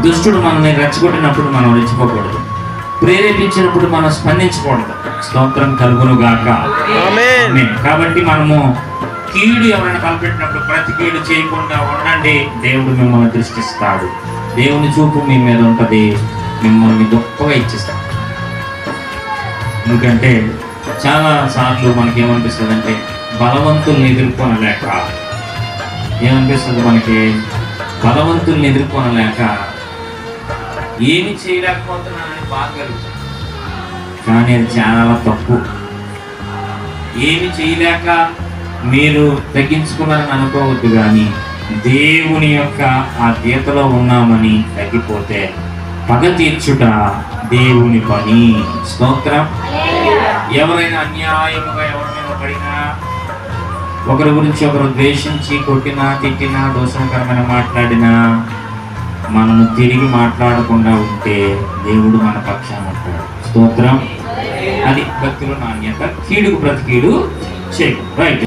దుష్టుడు మనల్ని రెచ్చగొట్టినప్పుడు మనం రెచ్చిపోకూడదు. ప్రేరేపించినప్పుడు మనం స్పందించకూడదు. స్తోత్రం కలుగును గాక. కాబట్టి మనము కీడు ఎవరైనా తలపెట్టినప్పుడు ప్రతి కీడు చేయకుండా ఉండండి. దేవుడు మిమ్మల్ని దృష్టిస్తాడు. దేవుని చూపు మీ మీద ఉంటది. మిమ్మల్ని గొప్పగా ఇచ్చిస్తాడు. ఎందుకంటే చాలా సార్లు మనకి ఏమనిపిస్తుంది అంటే బలవంతుల్ని ఎదుర్కొనలేక ఏమనిపిస్తుంది మనకి? బలవంతుల్ని ఎదుర్కొనలేక ఏమి చేయలేకపోతున్నానని బాధ కలుగుతుంది కానీ అది చాలా తప్పు. ఏమి చేయలేక మీరు తగ్గించుకున్నారని అనుకోవద్దు కానీ దేవుని యొక్క ఆ గీతలో ఉన్నామని తగ్గిపోతే పగ తీర్చుట దేవుని పని. స్తోత్రం. ఎవరైనా అన్యాయముగా ఎవరి మీద పడినా ఒకరి గురించి ఒకరు ద్వేషించి కొట్టినా తిట్టినా దోషకరమైన మాట్లాడినా మనము తిరిగి మాట్లాడకుండా ఉంటే దేవుడు మన పక్షాన ఉంటాడు. స్తోత్రం. అది భక్తిలో నాణ్యత కీడుకు ప్రతి కీడు చేయి రైట్